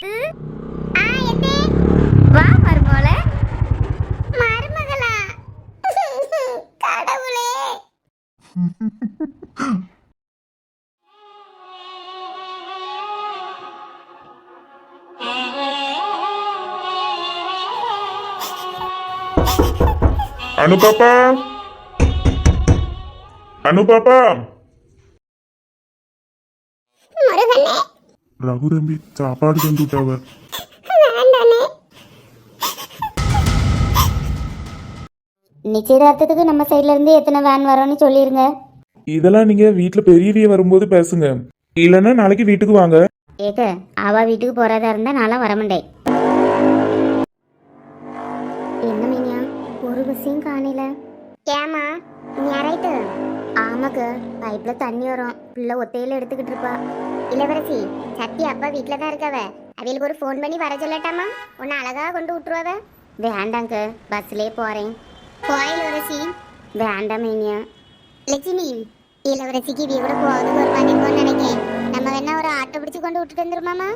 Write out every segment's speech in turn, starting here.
ஆ எத்தே வா மருமோள மருமகளா? கடவுளே. அனு பாப்பா. அனு பாப்பா. ரகு தம்பி சாப்பாடு தந்து விட்டாவ நிச்சயதார்த்தத்துக்கு நம்ம சைட்ல இருந்து எத்தனை வேன் வரோன்னு சொல்லிருங்க. இதெல்லாம் நீங்க வீட்ல பெரியவிய வரும்போது பேசுங்க. இல்லைன்னா நாளைக்கு வீட்டுக்கு வாங்க. ஏக்க அவ வீட்டுக்கு போறதா இருந்தா நான்லாம் வரமாட்டேன் என்ன மீனியா ஒரு பஸ்ஸையும் காணல. ஏமா நீ ஆமாக்க பைப்ல தண்ணி வரும். பிள்ளை ஒத்தையில எடுத்துக்கிட்டு இருப்பா. இளவரசி சத்தி அப்பா வீட்டில் தான் இருக்கவ. அவளுக்கு ஒரு ஃபோன் பண்ணி வர சொல்லட்டாமா? உன்னை அழகாக கொண்டு விட்டுருவவ. வேண்டாங்க பஸ்லேயே போகிறேன் போய் இளவரசி. வேண்டாம் இனியா லட்சுமி இளவரசிக்கு இவ கூட போகிறதுக்கு ஒரு மாதிரி இருக்கும்னு நினைக்கிறேன். நம்ம வேணா ஒரு ஆட்டோ பிடிச்சு கொண்டு விட்டுட்டு வந்துருமாமா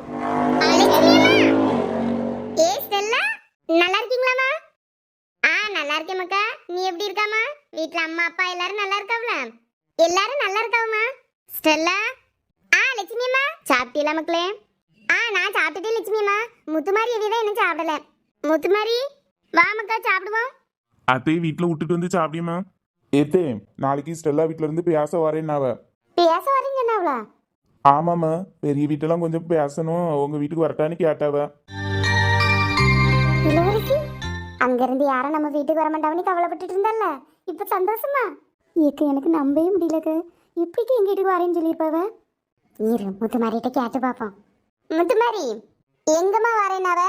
ஏ ஸ்டெல்லா நல்லா இருக்கீங்களாமா ஆ நல்லா இருக்கேன் மக்கா நீ எப்படி இருக்காமா வீட்டில் அம்மா அப்பா எல்லாரும் நல்லா இருக்காவல எல்லாரும் நல்லா இருக்காவமா ஸ்டெல்லா லட்சுமி அம்மா சாப்பிட்டீங்களா மக்களே? ஆ நான் சாப்பிட்டுட்டேன் லட்சுமி அம்மா முத்துமாரி எவிதான் இன்னும் சாப்பிடல. முத்துமாரி வா மக்கா சாப்பிடுவோம். அத்தையை வீட்ல விட்டுட்டு வந்து சாப்பிடியுமா ஏத்தே நாளைக்கு ஸ்டெல்லா வீட்ல இருந்து பேச வரேன்னாவ. பேச வரீங்க அவ்வளோ ஆமாம்மா பெரிய வீட்டெல்லாம் கொஞ்சம் பேசணும். உங்க வீட்டுக்கு வரட்டான்னு கேட்டாவ. இளவரசி அங்கிருந்து யாரும் நம்ம வீட்டுக்கு வர மாட்டாவனு கவலைப்பட்டுட்டு இருந்தால. இப்ப சந்தோஷமா? ஏக்க எனக்கு நம்பவே முடியலக்க. இப்படிக்கு எங்க வீட்டுக்கு வரேன்னு சொல்லியிருப்பாவ? இரு முத்துமாரிட்ட கேட்டு பாப்போம். முத்துமாரி எங்கம்மா வரேனாவ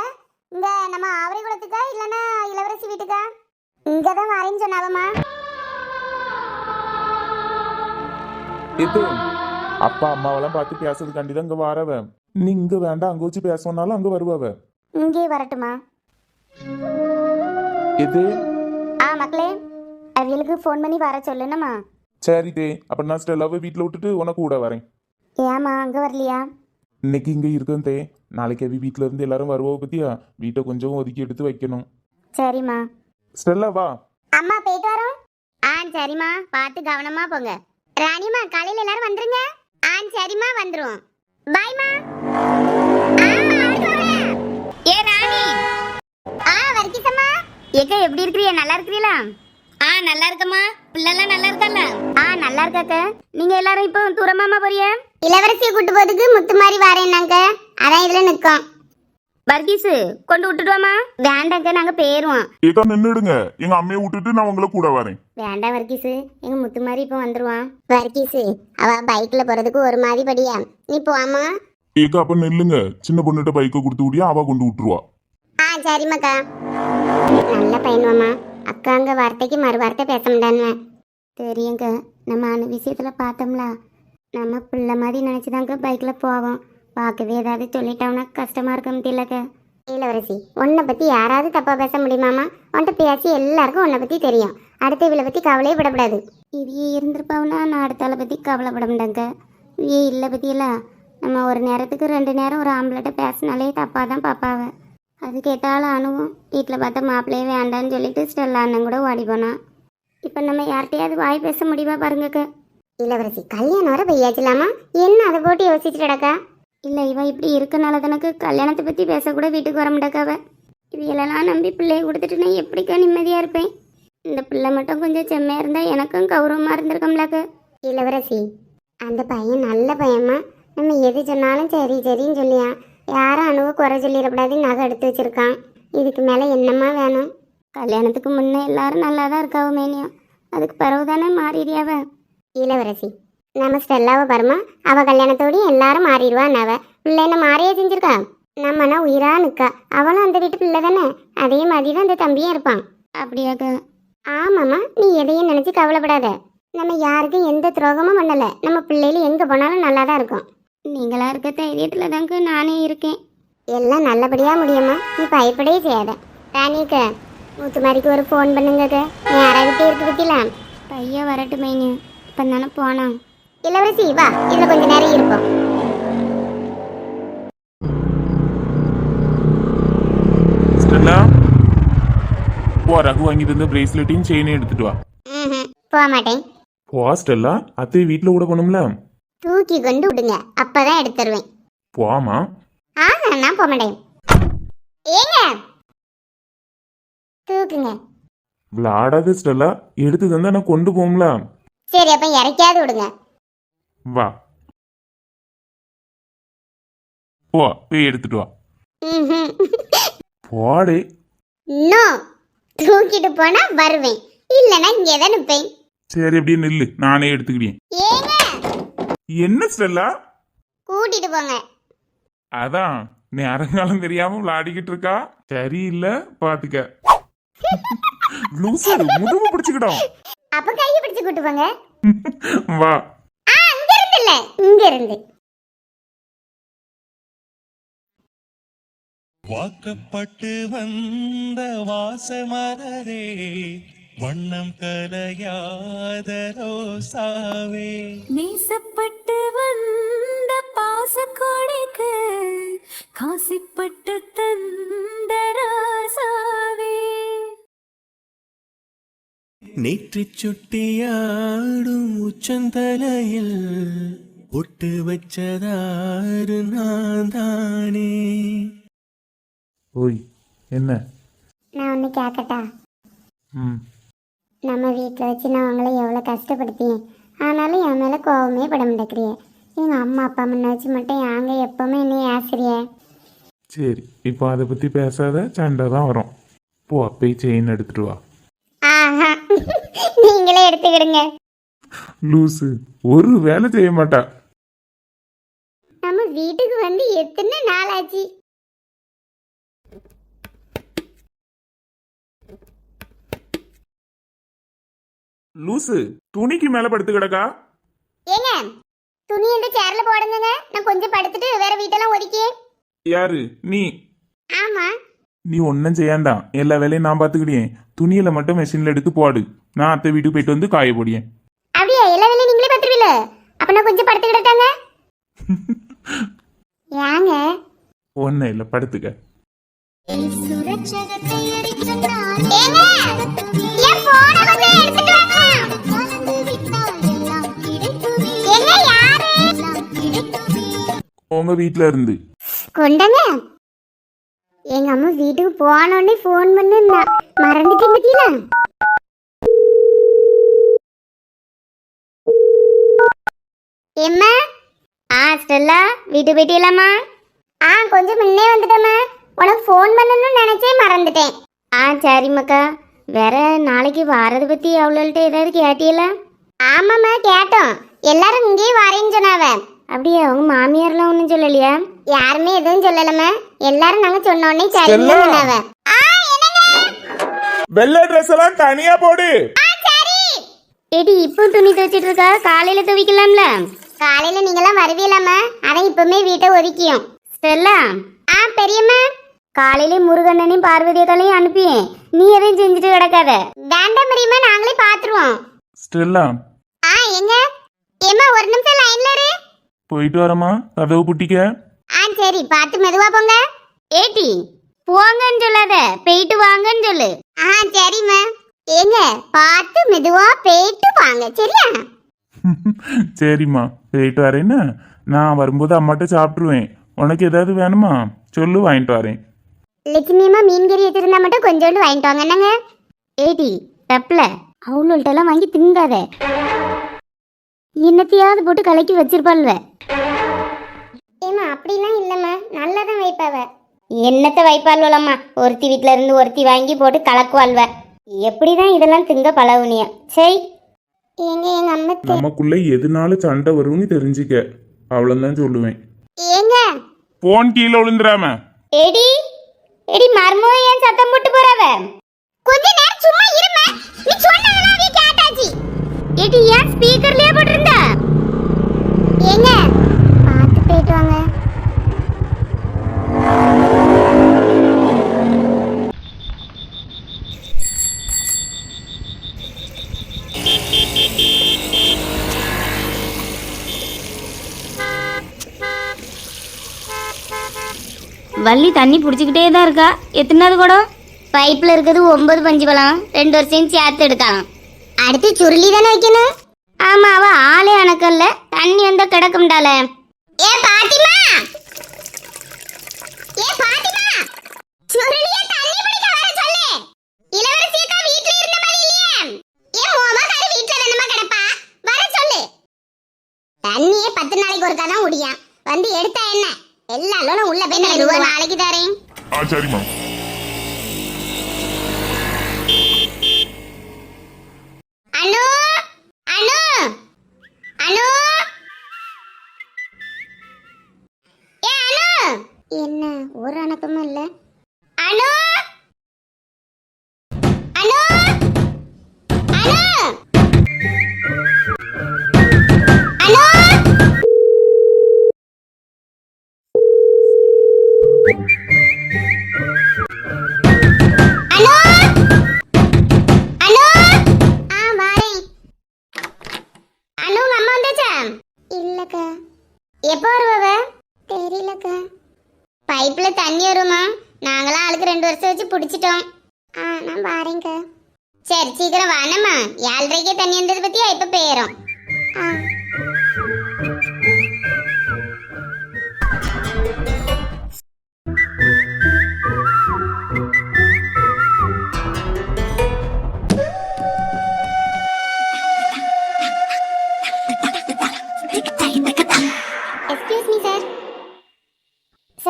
இங்க நம்ம ஆவரை குளத்துக்கா இல்லனா இளவரசி வீட்டுக்கா? இங்கதான் வரேன்னு சொன்னாவம்மா. ஏத்தே அப்பா அம்மாவெல்லாம் பார்த்து பேசுறதுக்காண்டி தான் இங்க வரவ. நீ இங்க வேண்டாம் அங்க வச்சு பேசணும்னாலும் அங்க வருவாவ. இங்கே வரட்டுமா ஏத்தே ஆ மக்களே அவங்களுக்கு ஃபோன் பண்ணி வர சொல்லுனமா சரி தே அப்ப நான் ஸ்டெல்லாவை வீட்ல விட்டுட்டு உனக்கு கூட வரேன். ஏமா அங்க வரலையா? இன்னைக்கு இங்க இருக்கேன் தே. நாளைக்கு அவி வீட்ல இருந்து எல்லாரும் வருவோ பத்தியா? வீட்டை கொஞ்சம் ஒதுக்கி எடுத்து வைக்கணும். சரிம்மா. ஸ்டெல்லா வா. அம்மா போயிட்டு வரோம். ஆ சரிம்மா. பார்த்து கவனமா போங்க. ராணிமா காலையில எல்லாரும் வந்துருங்க. ஆ சரிம்மா வந்துருவோம். பாய்மா ஏ ராணி. ஆ வர்க்கிசம்மா. ஏக்க எப்படி இருக்கிறீங்க? நல்லா இருக்கிறீங்களா? ஆ நல்லா இருக்கம்மா. பிள்ளைலாம் நல்லா இருக்கல்ல ஆ நல்லா இருக்காக்க நீங்க எல்லாரும் இப்போ தூரமாமா போறிய இளவரசியை கூட்டு போறதுக்கு முத்து மாதிரி வரேன்னாங்க. அதான் இதுல நிக்கோம். பர்கீஸு கொண்டு விட்டுடுவாமா? வேண்டாங்க நாங்க போயிருவோம். ஏக்கா நின்னுடுங்க. எங்க அம்மையை விட்டுட்டு நான் உங்களை கூட வரேன். வேண்டாம் வர்கீஸு எங்க முத்து மாதிரி இப்போ வந்துருவான். வர்க்கீஸு அவ பைக்ல போறதுக்கு ஒரு மாதிரி படியா. நீ போவாமா ஏக்கா அப்ப நில்லுங்க. சின்ன பொண்ணுகிட்ட பைக்கை கொடுத்து விடியா அவ கொண்டு விட்டுருவா. ஆ சரிம்மாக்கா. நல்ல பையன்வாம்மா அக்கா அங்க வார்த்தைக்கு மறு வார்த்தை பேச முடியான்னு தெரியுங்க. நம்ம அந்த விஷயத்துல பார்த்தோம்ல நம்ம பிள்ளை மாதிரி நினைச்சுதாங்க பைக்ல போவோம். பார்க்கவே ஏதாவது சொல்லிட்டோம்னா கஷ்டமா இருக்க முடியலக்க இளவரசி உன்னை பத்தி யாராவது தப்பா பேச முடியுமாமா? உன்கிட்ட பேசி எல்லாருக்கும் உன்னை பத்தி தெரியும். அடுத்த இவளை பத்தி கவலையே விடக்கூடாது இவையே இருந்திருப்பாவுனா நான் அடுத்த ஆளை பற்றி கவலைப்பட மாட்டேங்க. இவையே இல்லை பற்றியெல்லாம் நம்ம ஒரு நேரத்துக்கு ரெண்டு நேரம் ஒரு ஆம்பளைட்ட பேசினாலே தப்பாக தான் பாப்பாவ. அது கேட்டாலும் அணுவும் வீட்டில் பார்த்த மாப்பிள்ளையே வேண்டான்னு சொல்லிட்டு ஸ்டெல்லா அண்ணன் கூட ஓடி போனான் இப்போ நம்ம யார்கிட்டயாவது வாய் பேச முடியுமா பாருங்கக்க. இளவரசி கல்யாணம் வர பெய்யாச்சுலாமா என்ன அதை போட்டு யோசிச்சுட்டு கிடக்கா இல்லை இவன் இப்படி இருக்கனால தனக்கு கல்யாணத்தை பற்றி பேசக்கூட வீட்டுக்கு வர மாட்டாக்காவ இவையெல்லாம் நம்பி பிள்ளைய கொடுத்துட்டு நான் எப்படிக்கா நிம்மதியாக இருப்பேன்? இந்த பிள்ளை மட்டும் கொஞ்சம் செம்மையாக இருந்தால் எனக்கும் கௌரவமாக இருந்திருக்கோம்லாக்க. இளவரசி அந்த பையன் நல்ல பையன்மா நம்ம எது சொன்னாலும் சரி சரின்னு சொல்லியான். யாரும் அணுவ குறை சொல்லிடக்கூடாது நகை எடுத்து வச்சிருக்கான். இதுக்கு மேல என்னம்மா வேணும்? கல்யாணத்துக்கு முன்னே எல்லாரும் நல்லா தான் இருக்காவ மேனியம் அதுக்கு பிறகு தானே மாறிடியாவ இளவரசி. நம்ம ஸ்டெல்லாவை பாருமா. அவ கல்யாணத்தோடய எல்லாரும் மாறிடுவான் அவ பிள்ளை என்ன மாறியே செஞ்சிருக்கா? நம்மனா உயிரா நிக்கா. அவளும் அந்த வீட்டு பிள்ளை தானே? அதே மாதிரி தான் அந்த தம்பியும் இருப்பான். அப்படியாக்க? ஆமாம்மா. நீ எதையும் நினைச்சு கவலைப்படாத. நம்ம யாருக்கும் எந்த துரோகமும் பண்ணல. நம்ம பிள்ளைகள் எங்க போனாலும் நல்லா தான் இருக்கும். நீங்களா இருக்க தைரியத்தில் தாங்க நானே இருக்கேன். எல்லாம் நல்லபடியா முடியுமா நீ பயப்படவே செய்யாத. ராணிக்க முத்துமாரிக்கு ஒரு ஃபோன் பண்ணுங்க யாராவது இருக்கு பத்திலாம் பையன் வரட்டு மேனியம் இப்போ தானே போனான். இளவரசி வா இதில் கொஞ்சம் நேரம் இருப்போம். ஸ்டெல்லா போ ரகு வாங்கிட்டு இருந்த பிரேஸ்லெட்டையும் செயினையும் எடுத்துட்டு வா. ம்ஹும், போக மாட்டேன். போவா ஸ்டெல்லா அத்தை வீட்டில் விட போகணும்ல? தூக்கி கொண்டு விடுங்க அப்பதான் எடுத்து தருவேன் போமா ஆ நான் போக மாட்டேன். ஏங்க? தூக்குங்க. விளாடாத ஸ்டெல்லா எடுத்து தந்தா நான் கொண்டு போகும்ல? சரி அப்ப இறக்காது விடுங்க. வா. போ போய் எடுத்துட்டு வா. ம்ஹும். போடே. நோ தூக்கிட்டு போனா வருவேன். இல்லைன்னா இங்கே தான் நிற்பேன் சரி அப்படியே நில்லு. நானே எடுத்துக்கிட்டேன் ஏங்க? என்ன ஸ்டெல்லா? கூட்டிட்டு போங்க. அதான் நேரங்காலம் தெரியாம விளையாடிக்கிட்டு இருக்கா? சரியில்லை பாத்துக்க. லூசு முதுகு பிடிச்சுக்கிட்டோம் அப்ப கையை பிடிச்சு கூட்டு போங்க. வா. ஆ அங்க இருந்து இல்ல இங்க இருந்து. வாக்கப்பட்டு வந்த வாசமலரே வண்ணம் கலையாத ரோசாவே. நேசப்பட்டு வந்த பாசக்கோடைக்கு காசிப்பட்டு தந்த நேற்று சுட்டியாடும் உச்சந்தலையில் பொட்டு வச்சதாரு நான் தானே ஓய் என்ன? நான் ஒன்று கேட்கட்டா ம். நம்ம வீட்டில் வச்சு நான் அவங்கள எவ்வளோ கஷ்டப்படுத்தியேன் ஆனாலும் என் மேலே கோவமே பட மாட்டேங்கிறியே. எங்கள் அம்மா அப்பா முன்ன வச்சு மட்டும் யாங்க எப்பவுமே என்னை ஆசிரியே சரி இப்போ அதை பத்தி பேசாத சண்டை தான் வரும். போ போய் செயின் எடுத்துட்டு வா. எடுத்துக்கிடுங்க லூசு ஒரு வேலை செய்ய மாட்டா. நம்ம வீட்டுக்கு வந்து எத்தனை நாள் ஆச்சு லூசு துணிக்கு மேல படுத்து கிடக்கா? ஏங்க துணி இந்த சேர்ல போடுங்க நான் கொஞ்சம் படுத்துட்டு வேற வீட்டெல்லாம் ஒதுக்கி யாரு? நீ? ஆமா. நீ ஒன்றும் செய்யாண்டாம் எல்லா வேலையும் நான் பார்த்துக்கிட்டேன். துணியில மட்டும் மெஷின்ல எடுத்து போடு. நான் அத்தை வீட்டுக்கு போயிட்டு வந்து காய போடியேன் அப்படியே எல்லா வேலையும் நீங்களே பார்த்துருவீல அப்ப நான் கொஞ்சம் படுத்துக்கிட்டாங்க ஏங்க? ஒன்றும் இல்லை படுத்துக்க? உங்க வீட்ல இருந்து. கொண்டாங்க. எங்க அம்மா வீட்டுக்கு போனோடனே ஃபோன் பண்ணு நான் மறந்துட்டேன் பத்தியில எம்மா ஆ ஸ்டெல்லா வீட்டு போயிட்டீங்களாம்மா ஆ கொஞ்சம் முன்னே வந்துட்டேம்மா. உனக்கு ஃபோன் பண்ணணும்னு நினைச்சே மறந்துட்டேன். ஆ சரிம்மாக்கா. வேற நாளைக்கு வாரதை பத்தி அவ்வளோள்ட்ட ஏதாவது கேட்டியல ஆமாம்மா கேட்டோம். எல்லாரும் இங்கேயே வரேன்னு சொன்னாவ. அப்படியே அவங்க மாமியார்லாம் ஒன்றும் சொல்லலையா? யாருமே எதுவும் சொல்லலம்மா. எல்லாரும் நாங்க சொன்ன உடனே சரின்னு. சொன்னாவ. வெள்ளை ட்ரெஸ் எல்லாம் தனியா போடு. ஏடி இப்போ துணி துவைச்சிட்டு இருக்கா? காலையில துவைக்கலாம்ல? காலையில நீங்களாம் வருவீங்களாம்மா அதான் இப்பவுமே வீட்டை ஒதுக்கியும். ஸ்டெல்லா? ஆ பெரியம்மா. காலையில முருகண்ணனையும் பார்வதியக்காலையும் அனுப்பியேன் நீ எதையும் செஞ்சுட்டு கிடக்காத. வேண்டாம் பெரியம்மா நாங்களே பாத்துருவோம் ஸ்டெல்லா. ஆ எங்க? ஏம்மா ஒரு நிமிஷம் லைன்ல இரு. போயிட்டு வரமா கதவு புட்டிக்க. ஆ சரி பார்த்து மெதுவா போங்க. ஏடி போங்கன்னு சொல்லாத. போயிட்டு வாங்கன்னு சொல்லு. ஆ சரிம்மா. ஏங்க பார்த்து மெதுவா போயிட்டு வாங்க சரியா? சரிம்மா போயிட்டு வரேன்னு நான் வரும்போது அம்மாட்ட சாப்பிட்ருவேன் உனக்கு ஏதாவது வேணுமா? சொல்லு வாங்கிட்டு வரேன். லட்சுமி அம்மா மீன் கறி வச்சிருந்தா மட்டும் கொஞ்சோண்டு வாங்கிட்டு வாங்க என்னங்க? ஏடி தப்பில். அவ்வளோட்டெல்லாம் வாங்கி திங்காத. என்னத்தையாவது போட்டு கலக்கி வச்சிருப்பாள்வ. ஏமா அப்படிலாம் இல்லைம்மா. நல்லா தான் வைப்பாவ. என்னத்தை வைப்பாள்வலம்மா ஒருத்தி வீட்டில இருந்து ஒருத்தி வாங்கி போட்டு கலக்குவாள்வ. எப்படிதான் இதெல்லாம் திங்க பழகுனியா? சரி எங்க எங்க அம்மா நமக்குள்ள எதுனால சண்டை வரும்னு தெரிஞ்சுக்க. அவ்வளோதான் சொல்லுவேன். ஏங்க. போன் கீழே விழுந்துடாம. எடி. எடி மர்மோ ஏன் சத்தம் போட்டு போறவ? கொஞ்ச நேரம் சும்மா இருமா. நீ சொன்னதெல்லாம் கேட்டாச்சு. எடி ஏன் ஸ்பீக்கர்லயே போட்டிருந்தா? ஏங்க பார்த்து போயிட்டு வாங்க வள்ளி தண்ணி பிடிச்சிக்கிட்டே தான் இருக்கா. எத்தனாவது குடம்? பைப்பில் இருக்கிறது ஒன்பது பஞ்சு பழம். ரெண்டு வருஷம் சேர்த்து எடுக்கலாம். அடுத்து சுருளி தானே வைக்கணும்? ஆமா அவ ஆளே அணக்கம்ல தண்ணி வந்தா கிடக்கும்டால ஏ பாட்டிமா! ஏ பாட்டிமா! சுருளிய தண்ணி பிடிக்க வர சொல்லு. இளவரசியக்கா வீட்ல இருந்த மாதிரி இல்லையே. ஏ மோமக்காரி வீட்ல தானமா கிடப்பா? வர சொல்லு. தண்ணியே பத்து நாளைக்கு ஒருக்கா தான் முடியும் வந்து எடுத்தா என்ன? எல்லாரும் உள்ள போய் நான் ரூபா நாளைக்கு தரேன். ஆ சரிம்மா. அனு அனு அனு ஏ அனு என்ன? ஒரு அணக்கமும் இல்லை. அனு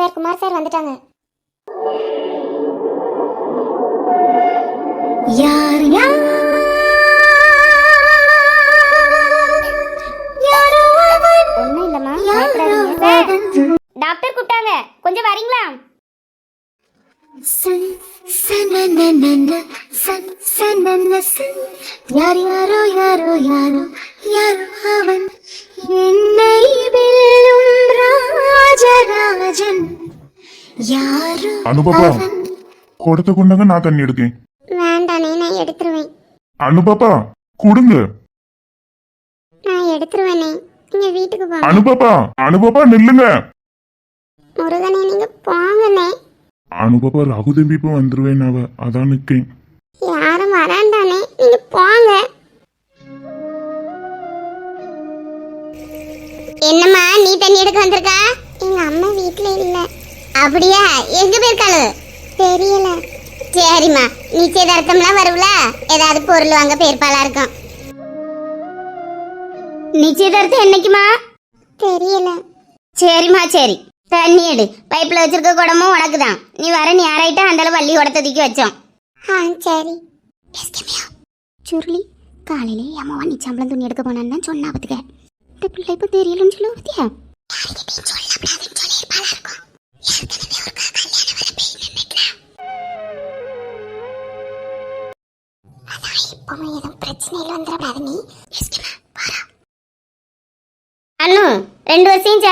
சார் குமார் சார் வந்துட்டாங்க. அவன் கொடுத்த கொண்டாங்க நான் தண்ணி எடுக்கேன். வேண்டானே நான் எடுத்துருவேன். அனுபாப்பா கொடுங்க. நான் எடுத்துருவேனே நீங்க வீட்டுக்கு போங்க. அனுபாப்பா அனுபாப்பா நில்லுங்க. முருகனே நீங்க போங்கண்ணே. அனுபாப்பா ரகுதம்பி இப்ப வந்துருவேன் அவ. அதான் நிக்கேன். யாரும் வராண்டானே நீங்க போங்க. என்னம்மா நீ தண்ணி எடுக்க வந்திருக்கா? எங்க அம்மா வீட்ல இல்ல. அப்படியா? எங்க போயிருக்காளு? தெரியல. சரிம்மா. நிச்சயதார்த்தம்லாம் வருவல ஏதாவது பொருள் வாங்க போயிருப்பாளா இருக்கும். நிச்சயதார்த்தம் என்னைக்குமா தெரியல. சரிம்மா சரி. தண்ணி எடு. பைப்பில் வச்சிருக்க குடமும் உனக்கு தான் நீ வர நீ யாராயிட்டா அந்த பள்ளி உடத்ததிக்கு வச்சோம். ஆ சரி. சுருளி. காலையில அம்மாவா நீ சம்பளம் துணி எடுக்க போனான்னு தான் சொன்னா பத்துக்க இந்த பிள்ளை இப்போ தெரியலன்னு சொல்ல பத்தியா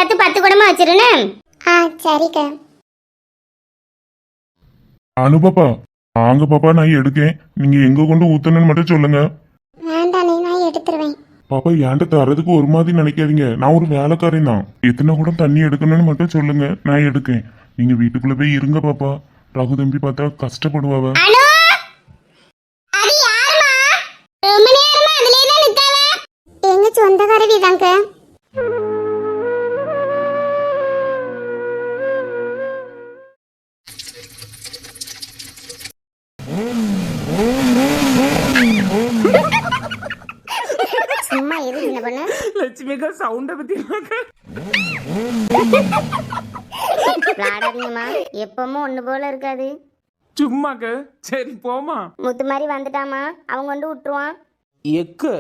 சேர்த்து பத்து குடமா வச்சிருன்னு? ஆ சரிக்கா. அனுபாப்பா வாங்க பாப்பா நான் எடுக்கேன். நீங்க எங்க கொண்டு ஊத்தணும்னு மட்டும் சொல்லுங்க. வேண்டானே நான் எடுத்துருவேன். பாப்பா என்கிட்ட தரதுக்கு ஒரு மாதிரி நினைக்காதீங்க. நான் ஒரு வேலைக்காரன் தான். எத்தனை கூட தண்ணி எடுக்கணும்னு மட்டும் சொல்லுங்க. நான் எடுக்கேன். நீங்க வீட்டுக்குள்ள போய் இருங்க பாப்பா. ரகு தம்பி பார்த்தா கஷ்டப்படுவாவ. அனு! அது யாருமா? ரொம்ப நேரமா அதுலயே தான் நிக்காவ? எங்க சொந்தக்கார வீதாங்க லட்சுமிக்கா சவுண்ட பத்தி விளாடாதீங்கம்மா எப்பவும் ஒன்று போல இருக்காது. சும்மாக்க. சரி போமா முத்து மாதிரி வந்துட்டாமா அவங்க கொண்டு விட்டுருவான். எக்கு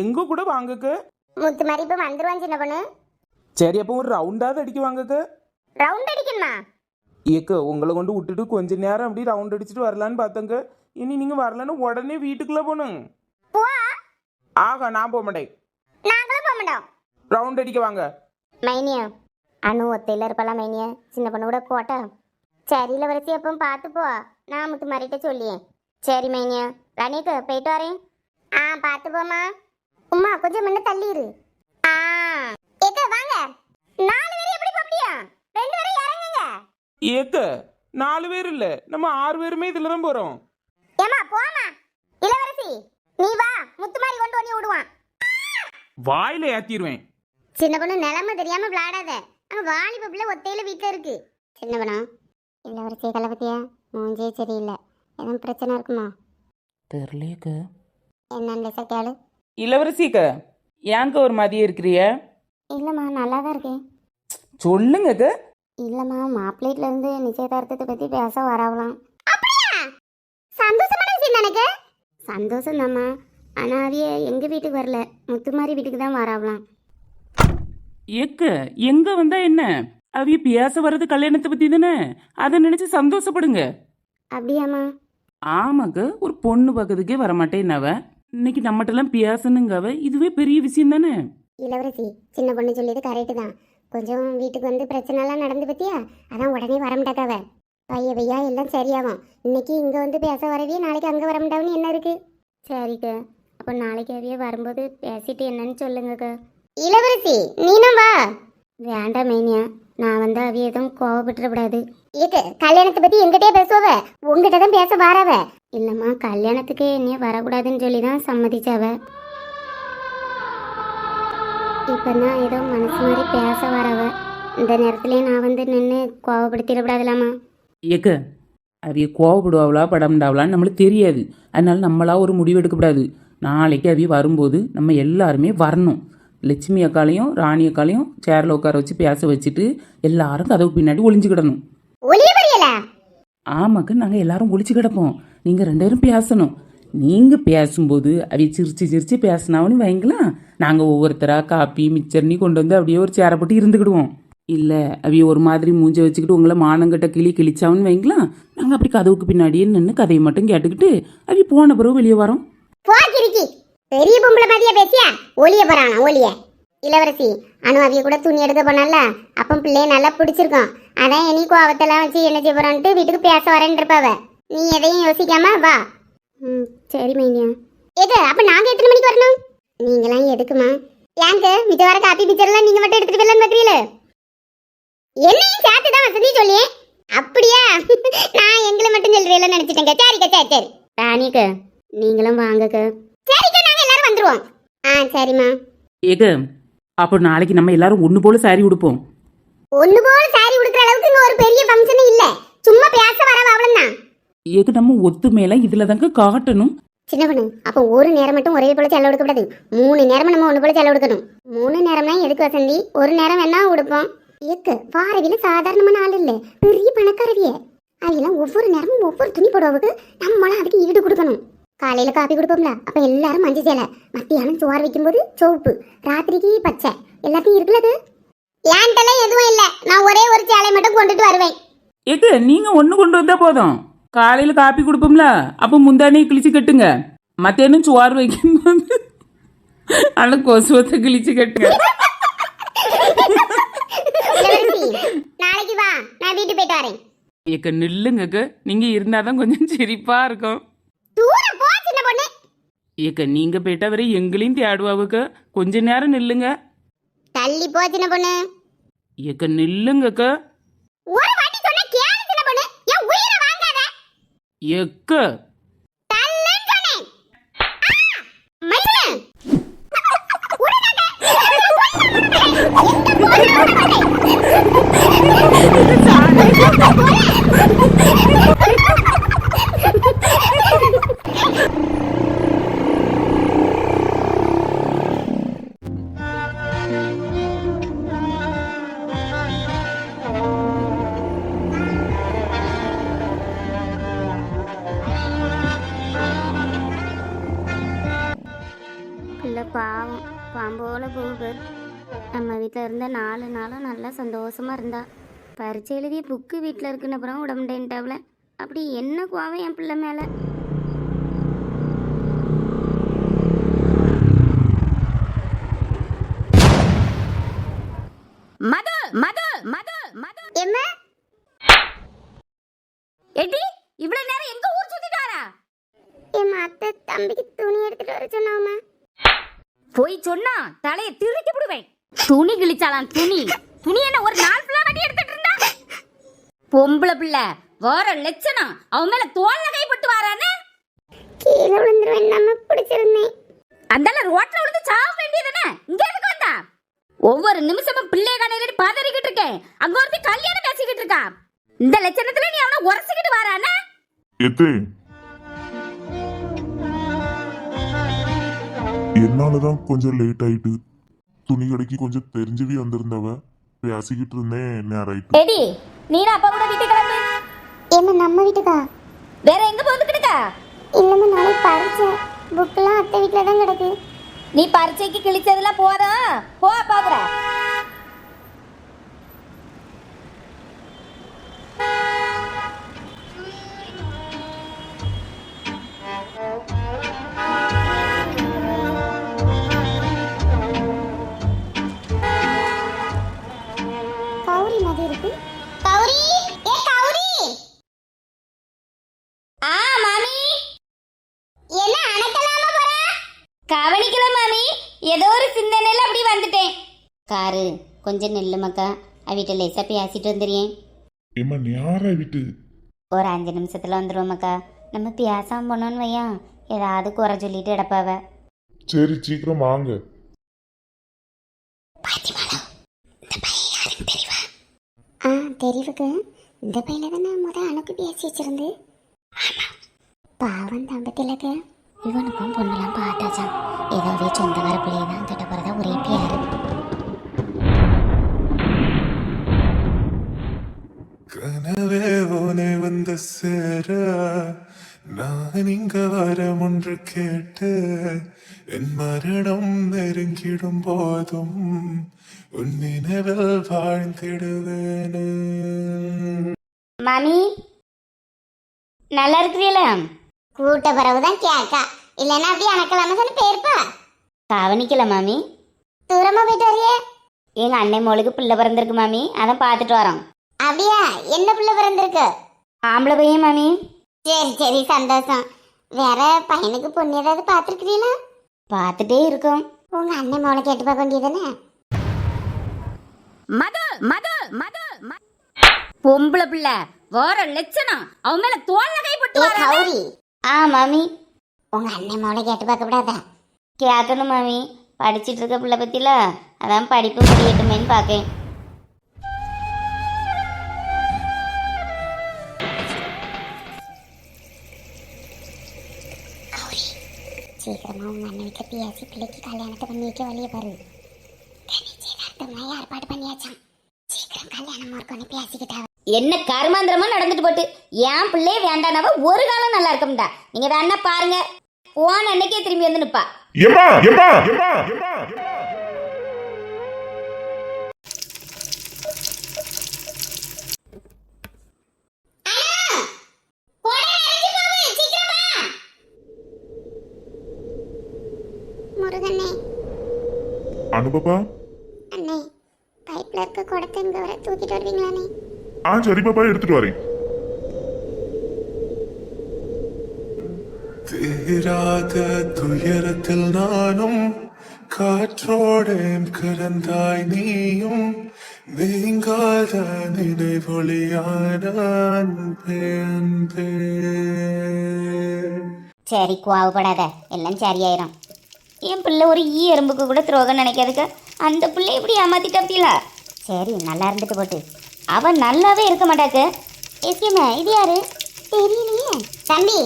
எங்க கூட வாங்கக்கு? முத்து மாதிரி இப்ப வந்துருவான் சின்ன பொண்ணு. சரி அப்போ ஒரு ரவுண்டாவது அடிக்க வாங்கக்கு. ரவுண்ட் அடிக்கணுமா? ஏக்க உங்களை கொண்டு விட்டுட்டு கொஞ்ச நேரம் அப்படி ரவுண்ட் அடிச்சுட்டு வரலான்னு பார்த்தங்க. இனி நீங்க வரலன்னு உடனே வீட்டுக்குள்ள போகணும் ஆகா நான் போக மாட்டேன். மாட்டோம் ரவுண்ட் அடிக்க வாங்க. மைனியா அனு ஒத்தையில் இருப்பாளா மைனியா சின்ன பொண்ணு கூட கோட்டா. சரியில்ல வரிசை எப்பவும் பார்த்து போ. நான் முத்து மாதிரிட்ட சொல்லியேன் சரி மைனியா ரணிக்கு போயிட்டு வரேன். ஆ பார்த்து போமா உமா கொஞ்சம் முன்ன தள்ளி இரு ஆ. ஏக்க வாங்க. நாலு பேரும் எப்படி முடியும் ரெண்டு பேரும் இறங்குங்க. ஏக்க நாலு பேர் இல்ல. நம்ம ஆறு பேருமே இதுல தான் போறோம். ஏமா போமா இளவரசி நீ வா. முத்துமாரி கொண்டு வந்து விடுவான். வாயில ஏத்திடுவேன் சின்ன பொண்ணு நிலைமை தெரியாம விளையாடாத. அங்க வாலிப பிள்ளை ஒத்தையில வீட்டுல இருக்கு. சின்ன பொண்ணா இளவரசியை கலபத்தியா மூஞ்சே சரியில்லை. எதுவும் பிரச்சனை இருக்குமா? தெரியலேக்க என்னன்னு லேசா கேளு. இளவரசிக்க ஏங்க ஒரு மாதிரியே இருக்கிறிய? இல்லைம்மா நல்லா தான் இருக்கேன். சொல்லுங்கக்க. இல்லைம்மா மாப்பிள்ளைட்ல இருந்து நிச்சயதார்த்தத்தை பற்றி பேச வரவலாம். அப்படியா? சந்தோஷமான விஷயம் எனக்கு சந்தோஷம் தாம்மா ஆனால் அவிய எங்கள் வீட்டுக்கு வரல. முத்துமாரி வீட்டுக்கு தான் வரவலாம். எக்க எங்க வந்தா என்ன? அவிய பேச வர்றது கல்யாணத்தை பத்தி தானே? அதை நினைச்சு சந்தோஷப்படுங்க. அப்படியாம்மா. ஆமாக்க ஒரு பொண்ணு பார்க்கறதுக்கே வரமாட்டேன்னவ இன்னைக்கு நம்மகிட்டலாம் பேசணுங்கவ இதுவே பெரிய விஷயம் தானே? இளவரசி சின்ன பொண்ணு சொல்லியது கரெக்டு தான். கொஞ்சம் வீட்டுக்கு வந்து பிரச்சனைலாம் நடந்து பத்தியா? அதான் உடனே வர மாட்டாக்காவ பைய பையா எல்லாம் சரியாகும். இன்னைக்கு இங்கே வந்து பேச வரவே நாளைக்கு அங்கே வர மாட்டாவுன்னு என்ன இருக்கு? சரிக்கா. அப்போ நாளைக்கு அவிய வரும்போது பேசிட்டு என்னன்னு சொல்லுங்கக்கா. இளவரசி நீனும் வா. வேண்டாம் மேனியா நான் வந்து அவிய எதுவும் கோவப்பட்டுறக்கூடாது இதுக்கு கல்யாணத்தை பத்தி எங்கிட்டே பேசுவ உங்ககிட்ட தான் பேச வாரவ. இல்லைம்மா கல்யாணத்துக்கு என்னைய வரக்கூடாதுன்னு சொல்லி தான் சம்மதிச்சாவ. இப்போ நான் ஏதோ மனசு மாதிரி பேச வரவ. இந்த நேரத்துலயே நான் வந்து நின்று கோவப்படுத்திடக்கூடாதுலாமா ஏக்க அவிய கோவப்படுவாங்களா படம்டாவலான்னு நம்மளுக்கு தெரியாது. அதனால நம்மளா ஒரு முடிவு எடுக்கக்கூடாது நாளைக்கு அவிய வரும்போது நம்ம எல்லாருமே வரணும். லட்சுமி அக்காலையும் ராணி அக்காலையும் சேரில் உட்கார வச்சு பேச வச்சுட்டு எல்லாரும் கதவு பின்னாடி ஒளிஞ்சுக்கிடணும் ஆமாக்க நாங்கள் எல்லாரும் ஒளிச்சு கிடப்போம். நீங்கள் ரெண்டு பேரும் பேசணும். நீங்கள் பேசும்போது அவிய சிரிச்சு சிரிச்சு பேசினாவன்னு வைங்களேன் நாங்கள் ஒவ்வொருத்தராக காப்பி மிச்சர்னி கொண்டு வந்து அப்படியே ஒரு சேரை போட்டு இருந்துக்கிடுவோம் இல்லை அவிய ஒரு மாதிரி மூஞ்ச வச்சுக்கிட்டு உங்களை மானங்கட்ட கிளி கிழிச்சாவன்னு வைங்களேன் நாங்கள் அப்படி கதவுக்கு பின்னாடியே நின்று கதையை மட்டும் கேட்டுக்கிட்டு அவிய போன பிறகு வெளியே வரோம். போ கிறுக்கி பெரிய பொம்பளை மாதிரியா பேசியா? ஒளிய போறானா ஒளிய. இளவரசி அனு அவிய கூட துணி எடுக்க போனால அப்ப பிள்ளைய நல்லா பிடிச்சிருக்கோம். அதான் இனி கோவத்தெல்லாம் வச்சு என்ன செய்ய போறான்ட்டு வீட்டுக்கு பேச வரேன் இருப்பாவ. நீ எதையும் யோசிக்காம வா. ம் சரி மைனியா. எது அப்ப நாங்க எத்தனை மணிக்கு வரணும்? நீங்களாம் எதுக்குமா? ஏங்க மித்த வர காப்பி பிக்சர்லாம் நீங்க மட்டும் எடுத்துட்டு வரலன்னு பாக்குறீல என்னையும் சேர்த்து தான் வசதி சொல்லி அப்படியா? நான் எங்களை மட்டும் சொல்றீங்களா நினைச்சிட்டேங்க. சரிக்கா சரி சரி. ராணிக்கு நீங்களும் வாங்கக்க. சரிக்கா நாங்க எல்லாரும் வந்துருவோம். ஆ சரிம்மா. ஏக அப்போ நாளைக்கு நம்ம எல்லாரும் ஒன்று போல சாரி உடுப்போம். ஒண்ணு போல சாரி உடுக்கிற அளவுக்கு இங்க ஒரு பெரிய ஃபங்க்ஷன் இல்ல. சும்மா பேச வரவ அவ்வளவுதான் ஏக நம்ம ஒத்துமையெல்லாம் இதில் தாங்க காட்டணும். சின்ன பொண்ணு அப்போ ஒரு நேரம் மட்டும் ஒரே போல செலவு எடுக்கக்கூடாது மூணு நேரமும் நம்ம ஒன்று போல செலவு எடுக்கணும் மூணு நேரம்னா எதுக்கு வசந்தி? ஒரு நேரம் வேணா உடுப்போம். ஏக்கு வாரவில சாதாரணமான ஆள் இல்லை. பெரிய பணக்காரவிய. அதெல்லாம் ஒவ்வொரு நேரமும் ஒவ்வொரு துணி போடுவதுக்கு நம்மளாம் அதுக்கு ஈடு கொடுக்கணும். காலையில காப்பி கொடுப்போம்ல. அப்ப எல்லாரும் மஞ்சள் சேலை மத்தியானம் சோறு வைக்கும்போது சோப்பு ராத்திரிக்கு பச்சை. எல்லாத்தையும் இருக்குல்ல அது? ஏன்ட்டெல்லாம் எதுவும் இல்ல. நான் ஒரே ஒரு சேலை மட்டும் கொண்டுட்டு வருவேன். ஏக்கு நீங்க ஒன்று கொண்டு வந்தா போதும். காலையில காப்பி கொடுப்போம்ல. அப்போ முந்தானே கிழிச்சு கட்டுங்க. மத்தியானம் சோறு வைக்கும்போது ஆனால் கொசுவத்தை கிழிச்சு கட்டுங்க. நாளைக்கு வா. நான் வீட்டுக்கு போயிட்டு வரேன். ஏக்க நில்லுங்கக்க நீங்க இருந்தாதான் கொஞ்சம் சிரிப்பா இருக்கும். தூரம் ஏக்க நீங்க போயிட்டா வரை எங்களையும் தேடுவாவுக்க. கொஞ்ச நேரம் நில்லுங்க. தள்ளி போ சின்ன பொண்ணு. ஏக்க நில்லுங்கக்க. ஒரு வாட்டி சொன்னா கேளு சின்ன பொண்ணு. என் உயிரை வாங்காத. ஏக்க. தள்ளுன்னு சொன்னேன். ஆ, பாம்போல போகுது. நம்ம வீட்டில் இருந்த நாலு நாளும் நல்லா சந்தோஷமா இருந்தா. பரிச்சை எழுதி புக்கு வீட்டில் இருக்குன்னு அப்புறம் உடம்புடேன்ட்டாவில் அப்படி என்ன கோவம் என் பிள்ளை மேலே மது மது மது மது எம்மா எடி இவ்வளவு நேரம் எங்க ஊர் சுத்திட்டு வரா என் அத்தை தம்பிக்கு துணி எடுத்துட்டு வர சொன்னாமா போய் சொன்னா தலைய திருக்கி விடுவேன் துணி கிழிச்சாலாம் துணி. துணி என்ன ஒரு நாள் ஃபுல்லா வண்டி எடுத்துட்டு இருந்தா? பொம்பளை பிள்ளை வேற லட்சணம். அவன் மேல தோல்ல கைப்பட்டு வாரானே? கீழே விழுந்துருவேன் நம்ம பிடிச்சிருந்தேன். அந்தால ரோட்ல விழுந்து சாக வேண்டியதுதானே? இங்க எதுக்கு வந்தா? ஒவ்வொரு நிமிஷமும் பிள்ளைய கடையில பதறிக்கிட்டு இருக்கேன். அங்க ஒருத்தி கல்யாணம் பேசிக்கிட்டு இருக்கா. இந்த லட்சணத்துல நீ அவனை உரசிக்கிட்டு வாரானே? எத்தே என்னாலதான் கொஞ்சம் லேட் ஆயிட்டு. துணி கடைக்கு கொஞ்சம் தெரிஞ்சவி வந்திருந்தவ பேசிக்கிட்டு இருந்தேன் நேரம் ஆயிட்டு எடி நீ அப்பா கூட வீட்டுக்கு கிளம்பு? என்ன நம்ம வீட்டுக்கா? வேற எங்க போந்துக்கிட்டுக்கா இல்லைம்மா நாளைக்கு பறிச்சேன். புக்கெல்லாம் அத்தை வீட்டில் தான் கிடக்கு. நீ பரீட்சைக்கு கிழிச்சதெல்லாம் போதும். போ அப்பா கூட. கௌரி மாதிரி இருக்கு. கௌரி? ஏ கௌரி? ஆ மாமி. என்ன அணைக்கலாமா போற? கவனிக்கல மாமி. ஏதோ ஒரு சிந்தனையில அப்படி வந்துட்டேன். காரு கொஞ்சம் நெல்லு மக்கா. அவகிட்ட லேசாக பேசிட்டு வந்துடுறேன். ஏம்மா நேரா விட்டு? ஒரு அஞ்சு நிமிஷத்தில் வந்துடுவோம் மக்கா. நம்ம பேசாம போனோன்னு வையா. ஏதாவது குறை சொல்லிட்டு கிடப்பாவ. சரி சீக்கிரம் வாங்க. ஆ தெரிவுக்கு இந்த பையில தானே முத அணுக்கு பேசி வச்சிருந்து? பாவம் தம்பத்திலக்கு இவனுக்கும் பொண்ணுலாம் பார்த்தாச்சான் ஏதாவது சொந்தக்கார பிள்ளைய தான் கிட்ட போறதா ஒரே பேரு. கனவே உனை வந்து சேர நான் இங்க வரம் ஒன்று கேட்டு என் மரணம் நெருங்கிடும் போதும் உன் நினைவில் வாழ்ந்திடுவேனே. மாமி நல்லா இருக்கிறீங்களா கூட்ட பிறகு தான் கேக்கா. இல்லைன்னா அப்படியே அணைக்கலாமா சொல்லி போயிருப்பா கவனிக்கல மாமி. தூரமா போயிட்டு வரையே? எங்க அண்ணன் மோளுக்கு பிள்ளை பிறந்திருக்கு மாமி. அதான் பார்த்துட்டு வரோம். அப்படியா? என்ன பிள்ளை பிறந்திருக்கு? ஆம்பளை பையன் மாமி. சரி சரி சந்தோஷம். வேற பையனுக்கு பொண்ணு ஏதாவது பார்த்துருக்கிறீங்களா பார்த்துட்டே இருக்கோம். உங்க அண்ணன் மோளை கேட்டு பார்க்க வேண்டியதானே மது மது பொம்பளை பிள்ளை வேற லட்சணம். அவன் மேல தோல்ல வாரானே கௌரி. ஆ மாமி. உங்க அண்ணன் மோளை கேட்டு பார்க்க கூடாதா? கேட்கணும் மாமி. படிச்சிட்டு இருக்க பிள்ளை பத்தில அதான் படிப்பு முடியட்டுமேன்னு பார்க்கேன். சீக்கிரமா உங்க அண்ணன் வீட்டுல பேசி பிள்ளைக்கு கல்யாணத்தை பண்ணி வைக்க வழிய பாரு. ஏற்பாடு பண்ணியாச்சாம். சீக்கிரம் கல்யாணம் இருக்கணும் பேசிக்கிட்டா. என்ன கர்மாந்திரமா நடந்துட்டு போட்டு. என் பிள்ளைய வேண்டானவ ஒரு காலம் நல்லா இருக்கும்டா நீங்க வேணா பாருங்க. போன அன்னைக்கே திரும்பி வந்து நிப்பா. அனுபப்பா அண்ணே பைப்ல இருக்க குடத்தை இங்க வர தூக்கிட்டு வருவீங்களாண்ணே ஆ சரி பாப்பா எடுத்துட்டு வரேன். தீராத துயரத்தில் நானும் காற்றோடே கலந்தாய் நீயும் நீங்காத நினைவொளியான அன்பே, அன்பே. சரி கோவப்படாத. எல்லாம் சரியாயிரும். என் பிள்ளை ஒரு ஈ எறும்புக்கு கூட துரோகம் நினைக்காதுக்க. அந்த பிள்ளை எப்படி ஏமாத்திட்டா சரி நல்லா இருந்துட்டு போட்டு. அவன் நல்லாவே இருக்க மாட்டாக்கு. எஸ்கேமா இது யாரு? தெரியலையே. தம்பி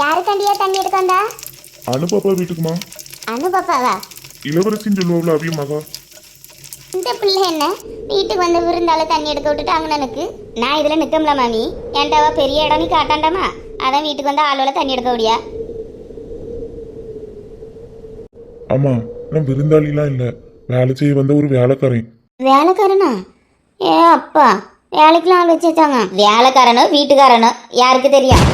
யாரு தண்டியா தண்ணி எடுக்க வந்தா? அனுபாப்பா வீட்டுக்குமா? அனு பாப்பாவா இளவரசின்னு சொல்லுவாங்களா அவிய மகா. இந்த பிள்ளை என்ன? வீட்டுக்கு வந்து விருந்தால தண்ணி எடுக்க விட்டுட்டு அங்கனனுக்கு நான் இதில் நிற்கம்ல மாமி. ஏன்டாவா பெரிய இடம் நீ காட்டாண்டாமா? அதான் வீட்டுக்கு வந்து ஆளோட தண்ணி எடுக்க முடியா ஆமா நான் விருந்தாளிலாம் இல்ல. வேலை செய்ய வந்த ஒரு வேலைக்காரன். வேலைக்காரனா? ஏ அப்பா வேலைக்கெல்லாம் ஆள் வச்சு வச்சாங்க. வேலைக்காரனோ வீட்டுக்காரனோ யாருக்கு தெரியும்?